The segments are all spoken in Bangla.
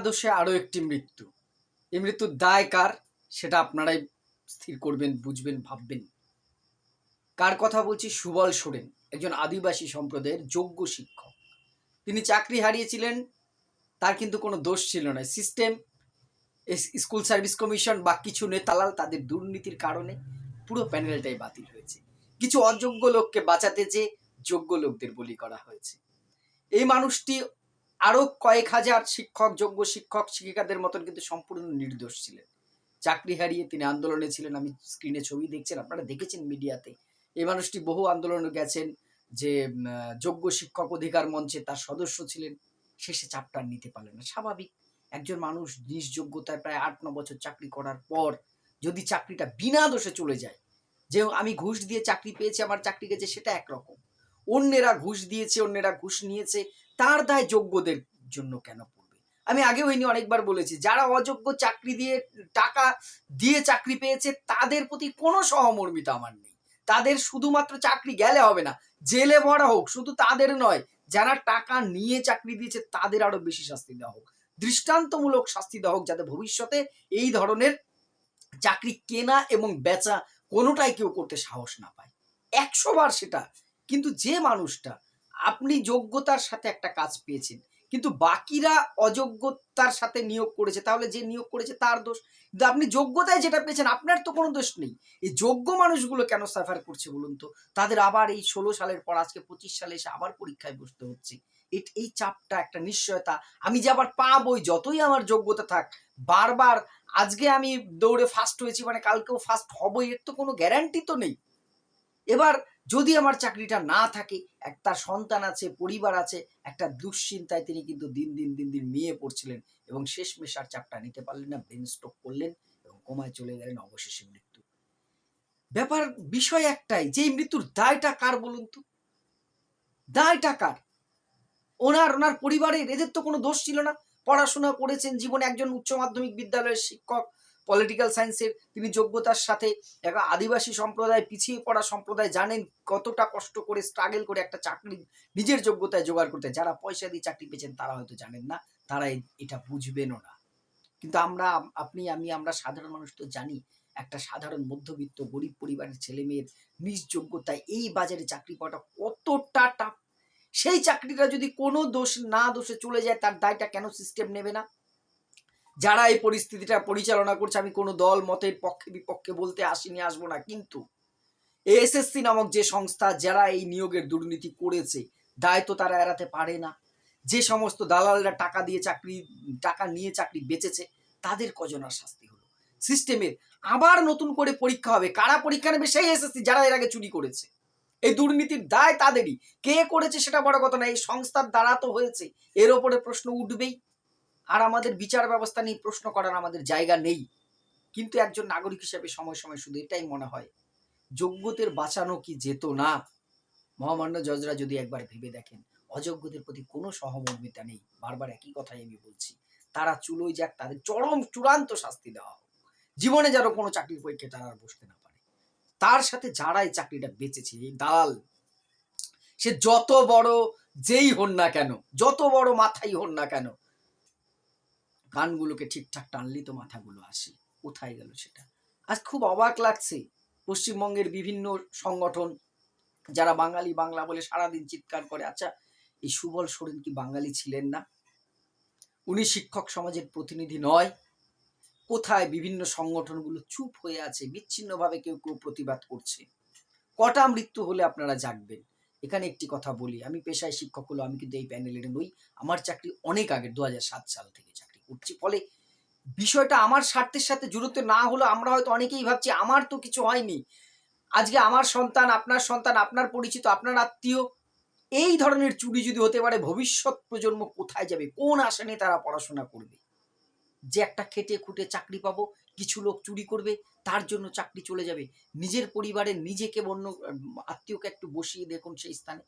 দোষে আরও একটি মৃত্যু। এই মৃত্যুর দায় কার? সেটা আপনারাই স্থির করবেন, বুঝবেন, ভাববেন। কার কথা বলছি? সুবল সোরেন, একজন আদিবাসী সম্প্রদায়ের যোগ্য শিক্ষক। তিনি চাকরি হারিয়েছিলেন, তার কিন্তু কোনো দোষ ছিল না। সিস্টেম স্কুল সার্ভিস কমিশন বা কিছু নেতালাল তাদের দুর্নীতির কারণে পুরো প্যানেলটাই বাতিল হয়েছে। কিছু অযোগ্য লোককে বাঁচাতে যে যোগ্য লোকদের বলি করা হয়েছে। এই মানুষটি আরও কয়েক হাজার শিক্ষক, যোগ্য শিক্ষক, শিক্ষিকাদের মতন কিন্তু সম্পূর্ণ নির্দোষ ছিলেন। চাকরি হারিয়ে তিনি আন্দোলনে ছিলেন। আমি স্ক্রিনে ছবি দেখছেন আপনারা দেখেছেন মিডিয়াতে। এই মানুষটি বহু আন্দোলনে গেছেন যে যোগ্য শিক্ষক অধিকার মঞ্চে তার সদস্য ছিলেন। শেষে চাপটা নিতে পারলেন না। স্বাভাবিক, একজন মানুষ নিজ যোগ্যতায় প্রায় আট, ন বছর চাকরি করার পর যদি চাকরিটা বিনা দোষে চলে যায়, যে আমি ঘুষ দিয়ে চাকরি পেয়েছি, আমার চাকরি গেছে, সেটা একরকম। অন্যেরা ঘুষ দিয়েছে, অন্যেরা ঘুষ নিয়েছে তার দায় যোগ্যদের জন্য কেন পড়বে? আমি আগেও এই নিয়ে অনেকবার বলেছি, যারা অযোগ্য চাকরি দিয়ে টাকা দিয়ে চাকরি পেয়েছে, তাদের প্রতি কোনো সহমর্মিতা আমার নেই। তাদের শুধুমাত্র চাকরি গেলে হবে না, জেলে ভরা হোক, শুধু তাদের নয়, যারা টাকা নিয়ে চাকরি দিয়েছে, তাদের আরও বেশি শাস্তি দেওয়া হোক। দৃষ্টান্তমূলক শাস্তি দেওয়া হোক, যাতে ভবিষ্যতে এই ধরনের চাকরি কেনা এবং বেচা কোনোটাই কেউ করতে সাহস না পায়। একশো বার সেটা, কিন্তু যে মানুষটা আপনি যোগ্যতার সাথে একটা কাজ পেয়েছেন, কিন্তু বাকিরা অযোগ্যতার সাথে নিয়োগ করেছে, তাহলে যে নিয়োগ করেছে তার দোষ। কিন্তু আপনি যোগ্যতায় যেটা পেয়েছেন, আপনার তো কোনো দোষ নেই। এই যোগ্য মানুষগুলো কেন সাফার করছে বলুন তো? তাদের আবার এই ষোলো সালের পর, আজকে পঁচিশ সালে এসে আবার পরীক্ষায় বসতে হচ্ছে। এই চাপটা একটা নিশ্চয়তা। আমি যে আবার পাবোই, যতই আমার যোগ্যতা থাক, বারবার আজকে আমি দৌড়ে ফার্স্ট হয়েছি মানে কালকেও ফার্স্ট হবই, এর তো কোনো গ্যারান্টি তো নেই। এবার যদি আমার চাকরিটা না থাকে, এক তার সন্তান আছে, পরিবার আছে, একটা দুশ্চিন্তায় তিনি কিন্তু দিন দিন দিন দিন মেয়ে পড়ছিলেন এবং শেষ মেশার চাপটা নিতে পারলেন না ব্রেন স্ট্রোক করলেন এবং কোমায় চলে গেলেন অবশেষে মৃত্যু। ব্যাপার, বিষয় একটাই যে মৃত্যুর দায়টা কার বলুন তো? দায়টা কার? ওনার ওনার পরিবারের, এদের তো কোনো দোষ ছিল না। পড়াশোনা করেছেন, জীবনে একজন উচ্চ মাধ্যমিক বিদ্যালয়ের শিক্ষক পলিটিক্যাল সায়েন্সের তিনি যোগ্যতার সাথে একটা আদিবাসী সম্প্রদায় পিছিয়ে পড়া সম্প্রদায় জানেন কতটা কষ্ট করে স্ট্রাগল করে একটা চাকরি নিজের যোগ্যতায় জোগাড় করতে। যারা পয়সা দিয়ে চাকরি পেয়েছেন, তারা হয়তো জানেন না, তারা এটা বুঝবেনও না। কিন্তু আমরা, আপনি, আমি, আমরা সাধারণ মানুষ তো জানি, একটা সাধারণ মধ্যবিত্ত গরিব পরিবারের ছেলে মেয়ের নিজ যোগ্যতায় এই বাজারে চাকরি পাওয়াটা কতটা টাফ সেই চাকরিটা যদি কোনো দোষ না, দোষে চলে যায়, তার দায়টা কেন সিস্টেম নেবে না? যারা এই পরিস্থিতিটা পরিচালনা করছে, আমি কোনো দল, মতের পক্ষে, বিপক্ষে বলতে আসিনি, আসব না। কিন্তু এএসএসসি নামক যে সংস্থা যারা এই নিয়োগের দুর্নীতি করেছে, দায় তো তারা এড়াতে পারে না। যে সমস্ত দালালরা টাকা দিয়ে চাকরি, টাকা নিয়ে চাকরি বেচেছে, তাদের কজনার শাস্তি হলো? সিস্টেমের আবার নতুন করে পরীক্ষা হবে। কারা পরীক্ষা নেবে? সেই এসএসসি যারা এর আগে চুরি করেছে। এই দুর্নীতির দায় তাদেরই। কে করেছে সেটা বড় কথা না, এই সংস্থার দ্বারা তো হয়েছে। এর ওপরে প্রশ্ন উঠবেই। আর আমাদের বিচার ব্যবস্থা নিয়ে প্রশ্ন করার আমাদের জায়গা নেই। কিন্তু একজন নাগরিক হিসেবে সময় সময় শুধু এটাই মনে হয়, যোগ্যদের বাঁচানো কি যেত না? মহামান্য জজরা যদি একবার ভেবে দেখেন, অযোগ্যদের প্রতি কোনো সহমর্মিতা নেই। বারবার একই কথাই আমি বলছি, তারা চুলোই যাক, তাদের চরম চূড়ান্ত শাস্তি দেওয়া হোক। জীবনে যেন কোনো চাকরির পরীক্ষায় তারা বসতে না পারে। তার সাথে যারা এই চাকরিটা বেঁচেছে, এই দালাল সে যত বড় যেই হন না কেন, যত বড় মাথাই হন না কেন কানগুলোকে ঠিকঠাক টানলেই তো মাথাগুলো আসে। কোথায় গেল সেটা? আজ খুব অবাক লাগছে পশ্চিমবঙ্গের বিভিন্ন সংগঠন, যারা বাঙালি বাংলা বলে সারাদিন চিৎকার করে আচ্ছা এই সুবল সোরেন কি বাঙালি ছিলেন না? উনি শিক্ষক সমাজের প্রতিনিধি নয়। কোথায় বিভিন্ন সংগঠনগুলো চুপ হয়ে আছে, বিচ্ছিন্নভাবে কেউ কেউ প্রতিবাদ করছে। কটা মৃত্যু হলে আপনারা জাগবেন? এখানে একটি কথা বলি, আমি পেশায় শিক্ষক হলো আমি কিন্তু এই প্যানেলের নই আমার চাকরি অনেক আগে দু হাজার সাত সাল থেকে চাকরি। করছি। ফলে বিষয়টা আমার স্বার্থের সাথে জড়িত না হলো আমরা হয়তো অনেকেই ভাবছি, আমার তো কিছু হয়নি। আজকে আমার সন্তান, আপনার সন্তান, আপনার পরিচিত, আপনার আত্মীয়, এই ধরনের চুরি যদি হতে পারে, ভবিষ্যৎ প্রজন্ম কোথায় যাবে? কোন আশানে তারা পড়াশোনা করবে? যে একটা খেটে খুঁটে চাকরি পাবো, কিছু লোক চুরি করবে, তার জন্য চাকরি চলে যাবে। নিজের পরিবারের নিজেকে অন্য আত্মীয়কে একটু বসিয়ে দেখুন সেই স্থানে।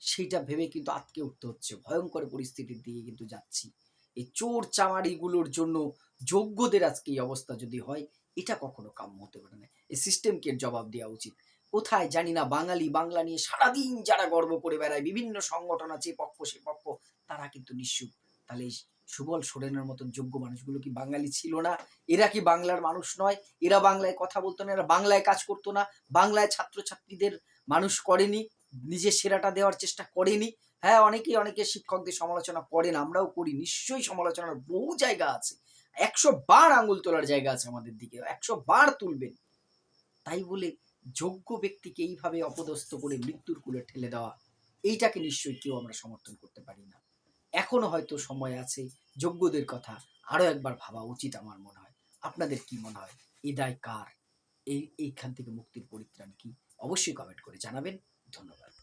সেইটা ভেবে কিন্তু আটকে উঠতে হচ্ছে। ভয়ঙ্কর পরিস্থিতির দিকে কিন্তু যাচ্ছি। এই চোর চামারিগুলোর জন্য যোগ্যদের আজকে এই অবস্থা যদি হয়, এটা কখনো কাম্য হতে পারে না। এই সিস্টেমকে জবাব দেওয়া উচিত। কোথায় জানি না বাঙালি বাংলা নিয়ে সারাদিন যারা গর্ব করে বেড়ায়, বিভিন্ন সংগঠন আছে, পক্ষ সে পক্ষ, তারা কিন্তু নিশ্চুপ। তাহলে সুবল সোরেনের মতন যোগ্য মানুষগুলো কি বাঙালি ছিল না? এরা কি বাংলার মানুষ নয়? এরা বাংলায় কথা বলতো না, এরা বাংলায় কাজ করতো না? বাংলায় ছাত্রছাত্রীদের মানুষ করেনি, নিজের সেরাটা দেওয়ার চেষ্টা করেনি? হ্যাঁ অনেকেই অনেকে শিক্ষকদের সমালোচনা করেন, আমরাও করি। নিশ্চয়ই সমালোচনার বহু জায়গা আছে। একশো বার আঙুল তোলার জায়গা আছে আমাদের দিকে, একশো বার তুলবেন। তাই বলে যোগ্য ব্যক্তিকে এইভাবে অপদস্থ করে মৃত্যুর কুলে ঠেলে দেওয়া, এইটাকে নিশ্চয়ই কেউ আমরা সমর্থন করতে পারি না। এখনও হয়তো সময় আছে, যোগ্যদের কথা আরও একবার ভাবা উচিত আমার মনে হয়। আপনাদের কি মনে হয়? এই দায় কার? এই, এইখান থেকে মুক্তির পরিত্রাণ কি? অবশ্যই কমেন্ট করে জানাবেন। ধন্যবাদ।